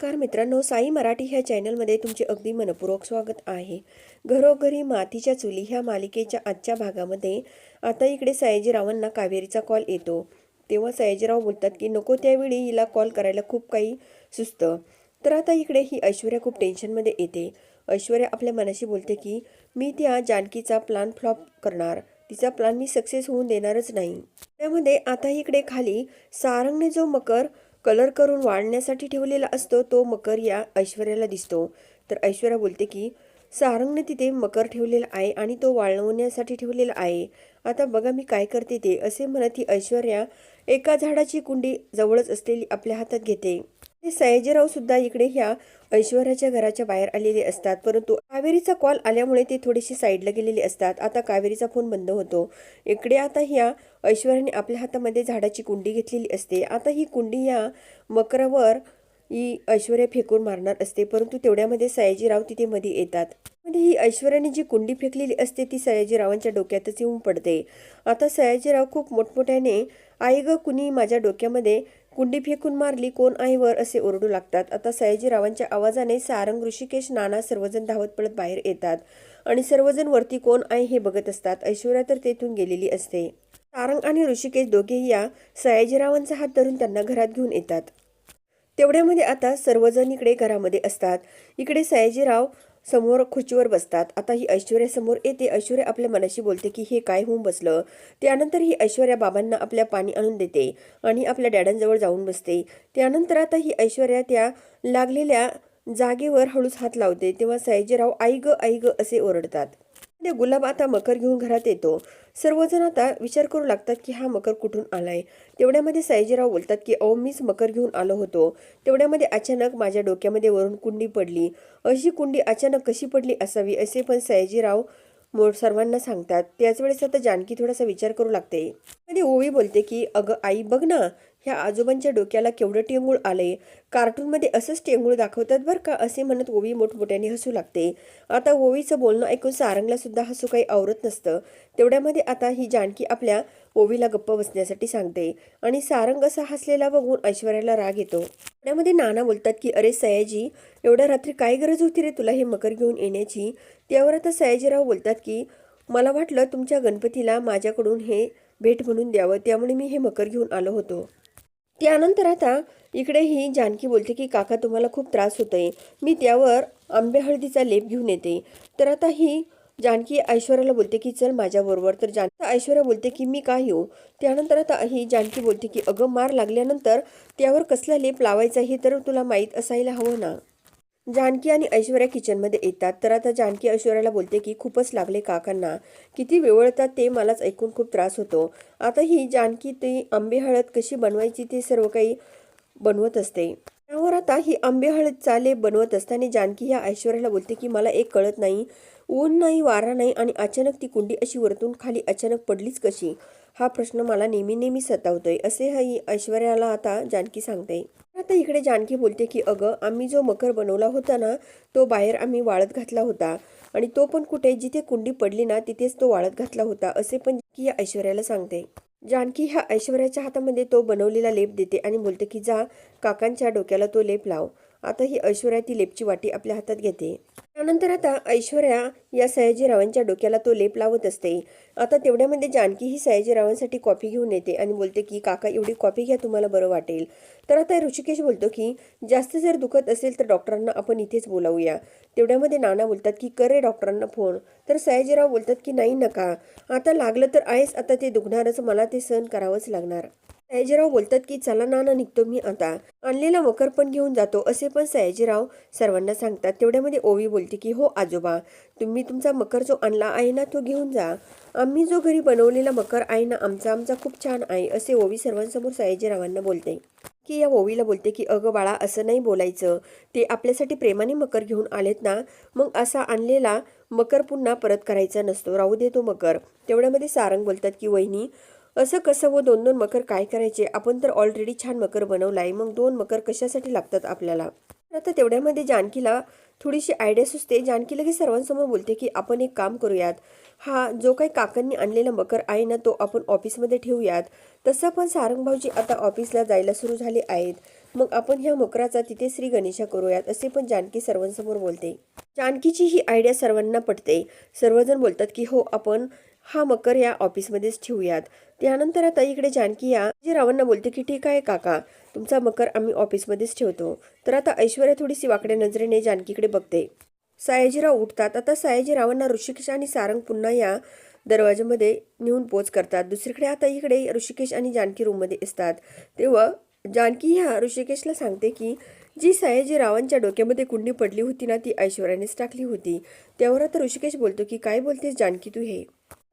नमस्कार मित्रांनो साई मराठी ह्या चॅनलमध्ये तुमचे अगदी मनपूर्वक स्वागत आहे. घरोघरी मातीच्या चुली ह्या मालिकेच्या आजच्या भागामध्ये आता इकडे सयाजीरावांना कावेरीचा कॉल येतो. तेव्हा सयाजीराव बोलतात की नको त्यावेळी हिला कॉल करायला खूप काही सुचतं. तर आता इकडे ही ऐश्वर्या खूप टेन्शनमध्ये येते. ऐश्वर्या आपल्या मनाशी बोलते की मी त्या जानकीचा प्लान फ्लॉप करणार. तिचा प्लान मी सक्सेस होऊन देणारच नाही. त्यामध्ये आता इकडे खाली सारंगने जो मकर कलर करून वाळण्यासाठी ठेवलेला असतो तो मकर या ऐश्वर्याला दिसतो. तर ऐश्वर्या बोलते की सारंगने तिथे मकर ठेवलेला आहे आणि तो वाळवण्यासाठी ठेवलेला आहे. आता बघा मी काय करते ते असे म्हणत ती ऐश्वर्या एका झाडाची कुंडी जवळच असलेली आपल्या हातात घेते. सयाजीराव सुद्धा इकडे ह्या ऐश्वर्याच्या घराच्या बाहेर आलेले असतात. परंतु कावेरीचा कॉल आल्यामुळे ते थोडीशी साईडला गेलेले असतात. आता कावेरीचा फोन बंद होतो. इकडे आता ह्या ऐश्वर्याने आपल्या हातामध्ये झाडाची कुंडी घेतलेली असते. आता ही कुंडी या मकरावर ही ऐश्वर्या फेकून मारणार असते. परंतु तेवढ्यामध्ये सयाजीराव तिथे मध्ये येतात. म्हणजे ही ऐश्वर्याने जी कुंडी फेकलेली असते ती सयाजीरावांच्या डोक्यातच येऊन पडते. आता सयाजीराव खूप मोठमोठ्याने आई ग कुणी माझ्या डोक्यामध्ये कुंडी फेकून मारली कोण आईवर असे ओरडू लागतात. आता सयाजीरावांच्या आवाजाने सारंग ऋषिकेश नाना सर्वजण धावत पळत बाहेर येतात आणि सर्वजण वरती कोण आहे हे बघत असतात. ऐश्वर्या तर तेथून गेलेली असते. सारंग आणि ऋषिकेश दोघेही या सयाजीरावांचा हात धरून त्यांना घरात घेऊन येतात. तेवढ्यामध्ये आता सर्वजण इकडे घरामध्ये असतात. इकडे सयाजीराव समोर खुर्चीवर बसतात. आता ही ऐश्वर्या समोर येते. ऐश्वर्या आपल्या मनाशी बोलते की हे काय होऊन बसलं? त्यानंतर ही ऐश्वर्या बाबांना आपल्या पाणी आणून देते आणि आपल्या डॅडांजवळ जाऊन बसते. त्यानंतर आता ही ऐश्वर्या त्या लागलेल्या जागेवर हळूच हात लावते. तेव्हा सयाजीराव आई ग आई ग असे ओरडतात. गुलाब आता मकर घेऊन घरात येतो. सर्वजण आता विचार करू लागतात की हा मकर कुठून आलाय? तेवढ्यामध्ये सयाजीराव बोलतात की अहो मीच मकर घेऊन आलो होतो. तेवढ्यामध्ये अचानक माझ्या डोक्यामध्ये वरून कुंडी पडली. अशी कुंडी अचानक कशी पडली असावी असे पण सयाजीराव मो सर्वांना सांगतात. त्याच वेळेस आता जानकी थोडासा विचार करू लागते. मध्ये ओवी बोलते की अगं आई बघ ना ह्या आजोबांच्या डोक्याला केवढं टेंगूळ आलंय? कार्टूनमध्ये असंच टेंगूळ दाखवतात बरं का असे म्हणत ओवी मोठमोठ्याने हसू लागते. आता ओवीचं बोलणं ऐकून सारंगला सुद्धा हसू काही आवरत नसतं. तेवढ्यामध्ये आता ही जानकी आपल्या ओवीला गप्प बसण्यासाठी सांगते. आणि सारंग असा हसलेला बघून ऐश्वर्याला राग येतो. त्यामध्ये नाना बोलतात की अरे सयाजी एवढ्या रात्री काय गरज होती रे तुला हे मकर घेऊन येण्याची? त्यावर आता सयाजीराव बोलतात की मला वाटलं तुमच्या गणपतीला माझ्याकडून हे भेट म्हणून द्यावं त्यामुळे मी हे मकर घेऊन आलो होतो. त्यानंतर आता इकडे ही जानकी बोलते की काका तुम्हाला खूप त्रास होतोय. मी त्यावर आंबे हळदीचा लेप घेऊन येते. तर आता ही जानकी ऐश्वर्याला बोलते की चल माझ्याबरोबर. तर जान ऐश्वर्या बोलते की मी का येऊ? त्यानंतर आता ही जानकी बोलते की अगं मार लागल्यानंतर त्यावर कसला लेप लावायचा हे तर तुला माहीत असायला हवं ना. जानकी आणि ऐश्वर्या किचनमध्ये येतात. तर आता जानकी ऐश्वर्याला बोलते की खूपच लागले काकांना. किती वेवळतात ते मलाच ऐकून खूप त्रास होतो. आता ही जानकी ती आंबे हळद कशी बनवायची ते सर्व काही बनवत असते. त्यावर आता ही आंबे हळद चाले बनवत असताना जानकी ह्या ऐश्वर्याला बोलते की मला एक कळत नाही. ऊन नाही वारा नाही आणि अचानक ती कुंडी अशी वरतून खाली अचानक पडलीच कशी? हा प्रश्न मला नेहमी नेहमी सतावतोय. असे ही ऐश्वर्याला आता जानकी सांगते. आता इकडे जानकी बोलते की अगं आम्ही जो मकर बनवला होता ना तो बाहेर आम्ही वाळत घातला होता. आणि तो पण कुठे जिथे कुंडी पडली ना तिथेच तो वाळत घातला होता असे पण की या ऐश्वर्याला सांगते. जानकी ह्या ऐश्वर्याच्या हातामध्ये तो बनवलेला लेप देते आणि बोलते की जा काकांच्या डोक्याला तो लेप लाव. आता ही ऐश्वर्या ती लेपची वाटी आपल्या हातात घेते. त्यानंतर आता ऐश्वर्या या सयाजीरावांच्या डोक्याला तो लेप लावत असते. आता तेवढ्यामध्ये जानकी ही सयाजीरावांसाठी कॉफी घेऊन येते आणि बोलते की काका एवढी कॉफी घ्या तुम्हाला बरं वाटेल. तर आता ऋषिकेश बोलतो की जास्त जर दुखत असेल तर डॉक्टरांना आपण इथेच बोलावूया. तेवढ्यामध्ये नाना बोलतात की करे डॉक्टरांना फोन. तर सयाजीराव बोलतात की नाही नका. आता लागलं तर आहेच आता ते दुखणारच मला ते सहन करावंच लागणार. सयाजीराव बोलतात की चला नाना निघतो मी आता. आणलेला मकर पण घेऊन जातो असे पण सयाजीराव सर्वांना सांगतात. तेवढ्यामध्ये ओवी बोलते की हो आजोबा तुम्ही तुमचा मकर जो आणला आहे ना तो घेऊन जा. आम्ही जो घरी बनवलेला मकर आहे ना आमचा आमचा खूप छान आहे असे ओवी सर्वांसमोर सयाजीरावांना बोलते. की या ओवीला बोलते की अगं बाळा असं नाही बोलायचं. ते आपल्यासाठी प्रेमाने मकर घेऊन आलेत ना मग असा आणलेला मकर पुन्हा परत करायचा नसतो. राहू दे तो मकर. तेवढ्यामध्ये सारंग बोलतात की वहिनी असं कसं व दोन दोन मकर काय करायचे? आपण तर ऑलरेडी छान मकर बनवलाय. मग दोन मकर कशासाठी लागतात आपल्याला? आता तेवढ्यामध्ये जानकीला थोडीशी आयडिया सुचते. जानकी लगेच सर्वांसमोर बोलते की आपण एक काम करूयात. हा जो काही काकांनी आणलेला मकर आहे ना तो आपण ऑफिसमध्ये ठेवूयात. तसं पण सारंग भाऊजी आता ऑफिसला जायला सुरू झाले आहेत. मग आपण ह्या मकराचा तिथे श्री गणेशा करूयात असे पण जानकी सर्वांसमोर बोलते. जानकीची ही आयडिया सर्वांना पटते. सर्वजण बोलतात की हो आपण हा मकर या ऑफिसमध्येच ठेवूयात. त्यानंतर आता इकडे जानकी या जी रावांना बोलते की ठीक आहे काका तुमचा मकर आम्ही ऑफिसमध्येच ठेवतो. तर आता ऐश्वर्या थोडीशी वाकड्या नजरेने जानकीकडे बघते. सायाजीराव उठतात. आता सायाजीरावांना ऋषिकेश आणि सारंग पुन्हा या दरवाजामध्ये नेऊन पोच करतात. दुसरीकडे आता इकडे ऋषिकेश आणि जानकी रूममध्ये असतात. तेव्हा जानकी ह्या ऋषिकेशला सांगते की जी सयाजीरावांच्या डोक्यामध्ये कुंडी पडली होती ना ती ऐश्वर्यानेच टाकली होती. त्यावर आता ऋषिकेश बोलतो की काय बोलतेस जानकी तू हे?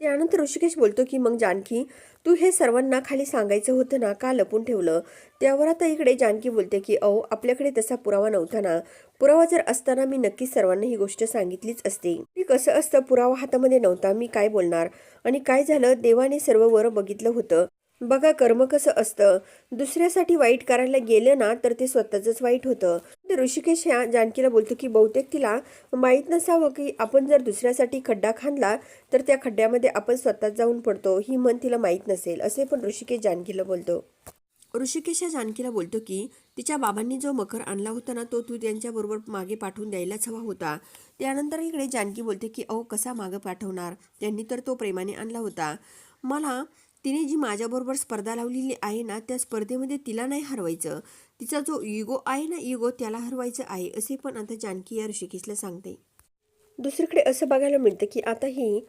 त्यानंतर ऋषिकेश बोलतो की मग जानकी तू हे सर्वांना खाली सांगायचं होतं ना का लपून ठेवलं? त्यावर आता इकडे जानकी बोलते की अहो आपल्याकडे तसा पुरावा नव्हता ना. पुरावा जर असताना मी नक्कीच सर्वांना ही गोष्ट सांगितलीच असते. मी कसं असतं पुरावा हातामध्ये नव्हता मी काय बोलणार? आणि काय झालं देवाने सर्व वर बघितलं होतं. बघा कर्म कसं असतं? दुसऱ्यासाठी वाईट करायला गेलं ना तर ते स्वतःच वाईट होतं. तर ऋषिकेश ह्या जानकीला बोलतो की बहुतेक तिला माहीत नसावं की आपण जर दुसऱ्यासाठी खड्डा खांदला तर त्या खड्ड्यामध्ये आपण स्वतःच जाऊन पडतो. ही मन तिला माहीत नसेल. असे पण ऋषिकेश जानकीला बोलतो. ऋषिकेश या जानकीला बोलतो की तिच्या बाबांनी जो मकर आणला होता ना तो तू त्यांच्याबरोबर मागे पाठवून द्यायलाच हवा होता. त्यानंतर इकडे जानकी बोलते की अहो कसा मागं पाठवणार? त्यांनी तर तो प्रेमाने आणला होता. मला तिने जी माझ्याबरोबर स्पर्धा लावलेली आहे ना त्या स्पर्धेमध्ये तिला नाही हरवायचं. तिचा जो इगो आहे ना इगो त्याला हरवायचं आहे असे पण आता जानकी या ऋषिकेशला सांगते. दुसरीकडे असं बघायला मिळतं की आता ही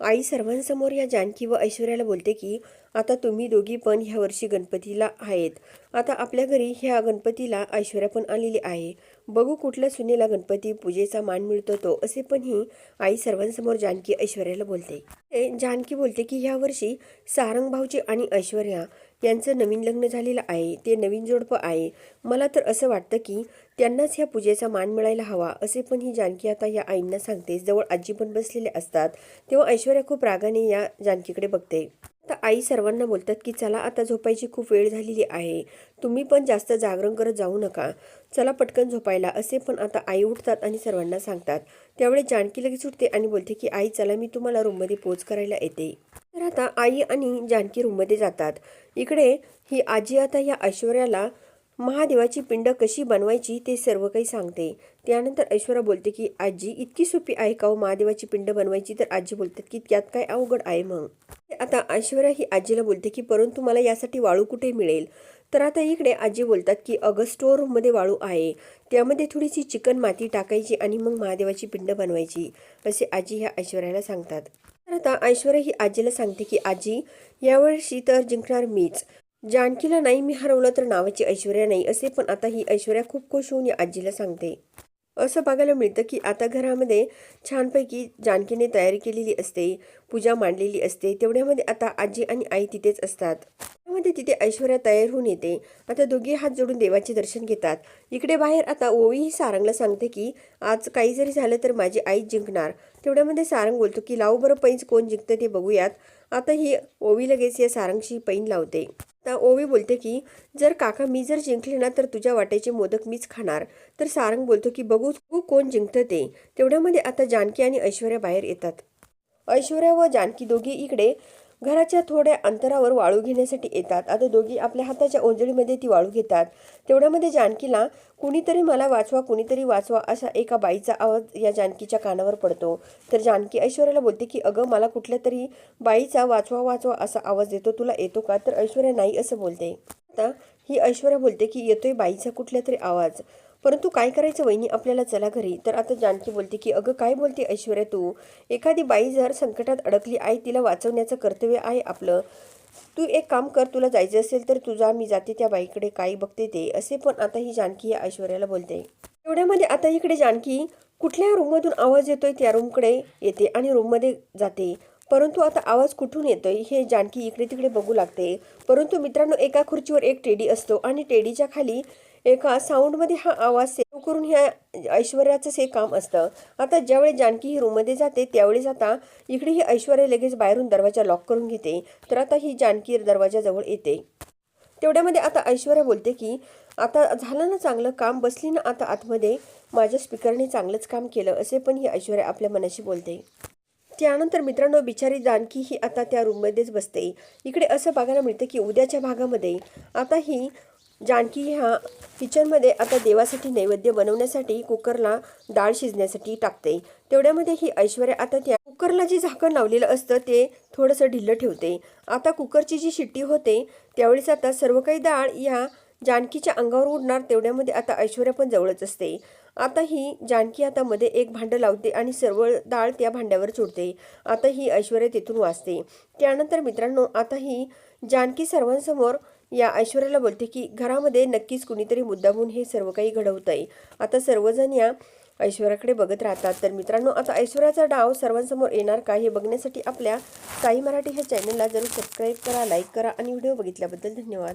आई सर्वांसमोर या जानकी व ऐश्वर्याला बोलते की आता तुम्ही दोघी पण ह्या वर्षी गणपतीला आहेत. आता आपल्या घरी ह्या गणपतीला ऐश्वर्या पण आलेली आहे. बघू कुठल्या सुनेला गणपती पूजेचा मान मिळतो तो असे पण ही आई सर्वांसमोर जानकी ऐश्वर्याला बोलते. ते जानकी बोलते की ह्या वर्षी सारंग आणि ऐश्वर्या यांचं नवीन लग्न झालेलं आहे. ते नवीन जोडपं आहे. मला तर असं वाटतं की त्यांनाच ह्या पूजेचा मान मिळायला हवा असे पण ही जानकी आता या आईंना सांगते. जवळ आजी पण बसलेले असतात. तेव्हा ऐश्वर्या खूप रागाने या जानकीकडे बघते. आता आई सर्वांना बोलतात की चला आता झोपायची खूप वेळ झालेली आहे. तुम्ही पण जास्त जागरण करत जाऊ नका. चला पटकन झोपायला असे पण आता आई उठतात आणि सर्वांना सांगतात. त्यावेळी जानकी लगेच उठते आणि बोलते की आई चला मी तुम्हाला रूममध्ये पोच करायला येते. तर आता आई आणि जानकी रूममध्ये जातात. इकडे ही आजी आता या ऐश्वर्याला महादेवाची पिंड कशी बनवायची ते सर्व काही सांगते. त्यानंतर ऐश्वर्या बोलते की आजी इतकी सोपी आहे का हो महादेवाची पिंड बनवायची? तर आजी बोलतात की त्यात काय अवघड आहे मग? आता ऐश्वर्या ही आजीला बोलते की परंतु मला यासाठी वाळू कुठे मिळेल? तर आता इकडे आजी बोलतात की अगं स्टोर रूममध्ये वाळू आहे. त्यामध्ये थोडीशी चिकन माती टाकायची आणि मग महादेवाची पिंड बनवायची असे आजी ह्या ऐश्वर्याला सांगतात. तर आता ऐश्वर्या ही आजीला सांगते की आजी यावर्षी तर जिंकणार मीच. जानकीला नाही मी हरवलं तर नावाची ऐश्वर्या नाही असे पण आता ही ऐश्वर्या खूप खुश होऊन या आजीला सांगते. असं बघायला मिळतं की आता घरामध्ये छानपैकी जानकीने तयारी केलेली असते पूजा मांडलेली असते तेवढ्यामध्ये आता आजी आणि आई तिथेच असतात. त्यामध्ये तिथे ऐश्वर्या तयार होऊन येते. आता दोघे हात जोडून देवाचे दर्शन घेतात. इकडे बाहेर आता ओवीही सारंगला सांगते की आज काही जरी झालं तर माझी आई जिंकणार. तेवढ्यामध्ये सारंग बोलतो की लावू बरं पैंच कोण जिंकतं ते बघूयात. आता ही ओवी लगेच या सारंगशी पैन लावते. तर ओवी बोलते की जर काका मी जर जिंकले ना तर तुझ्या वाट्याचे मोदक मीच खाणार तर सारंग बोलतो की बघू बघू कोण जिंकतं ते. तेवढ्यामध्ये आता जानकी आणि ऐश्वर्या बाहेर येतात. ऐश्वर्या व जानकी दोघी इकडे घराच्या थोड्या अंतरावर वाळू घेण्यासाठी येतात. आता दोघी आपल्या हाताच्या ओंजळीमध्ये ती वाळू घेतात. तेवढ्यामध्ये जानकीला कुणीतरी मला वाचवा कुणीतरी वाचवा असा एका बाईचा आवाज या जानकीच्या कानावर पडतो. तर जानकी ऐश्वर्याला बोलते की अगं मला कुठल्या तरी बाईचा वाचवा वाचवा असा आवाज येतो. तुला येतो का? तर ऐश्वर्या नाही असं बोलते. आता ही ऐश्वर्या बोलते की येतोय बाईचा कुठला तरी आवाज. परंतु काय करायचं? वहिनी आपल्याला चला घरी. तर आता जानकी बोलते की अगं काय बोलते ऐश्वर्या तू? एखादी बाई जर संकटात अडकली आहे तिला वाचवण्याचं कर्तव्य आहे आपलं. तू एक काम कर तुला जायचं असेल तर तुझा मी जाते त्या बाईकडे काय बघते ते. असे पण आता ही जानकी या ऐश्वर्याला बोलते. एवढ्यामध्ये आता इकडे जानकी कुठल्या रूममधून आवाज येतोय? त्या रूमकडे येते आणि रूममध्ये जाते. परंतु आता आवाज कुठून येतोय? हे जानकी इकडे तिकडे बघू लागते. परंतु मित्रांनो एका खुर्चीवर एक टेडी असतो आणि टेडीच्या खाली एका साऊंडमध्ये हा आवाज सेव्ह करून ह्या ऐश्वर्याचंच हे काम असतं. आता ज्यावेळी जानकी ही रूममध्ये जाते त्यावेळेस आता इकडे ही ऐश्वर्या लगेच बाहेरून दरवाजा लॉक करून घेते. तर आता ही जानकी दरवाजाजवळ येते. तेवढ्यामध्ये आता ऐश्वर्या बोलते की आता झालं ना चांगलं काम बसली ना आता आतमध्ये. माझ्या स्पीकरने चांगलंच काम केलं असे पण ही ऐश्वर्या आपल्या मनाशी बोलते. त्यानंतर मित्रांनो बिचारी जानकी ही आता त्या रूममध्येच बसते. इकडे असं बघायला मिळतं की उद्याच्या भागामध्ये आता ही जानकी ह्या किचनमध्ये आता देवासाठी नैवेद्य बनवण्यासाठी कुकरला डाळ शिजण्यासाठी टाकते. तेवढ्यामध्ये ही ऐश्वर्या आता त्या कुकरला जे झाकण लावलेलं असतं ते थोडंसं ढिल्लं ठेवते. आता कुकरची जी शिट्टी होते त्यावेळेस आता सर्व काही डाळ या जानकीच्या अंगावर उडणार तेवढ्यामध्ये आता ऐश्वर्या पण जवळच असते. आता ही जानकी आता मध्ये एक भांडं लावते आणि सर्व डाळ त्या भांड्यावर चोडते आता ही ऐश्वर्या तिथून वाचते. त्यानंतर मित्रांनो आता ही जानकी सर्वांसमोर या ऐश्वर्याला बोलते की घरामध्ये नक्कीच कुणीतरी मुद्दामून हे सर्व काही घडवत आहे आता सर्वजण या ऐश्वर्याकडे बघत राहतात. तर मित्रांनो आता ऐश्वर्याचा डाव सर्वांसमोर येणार का हे बघण्यासाठी आपल्या साई मराठी ह्या चॅनलला जरूर सबस्क्राईब करा लाईक करा आणि व्हिडिओ बघितल्याबद्दल धन्यवाद.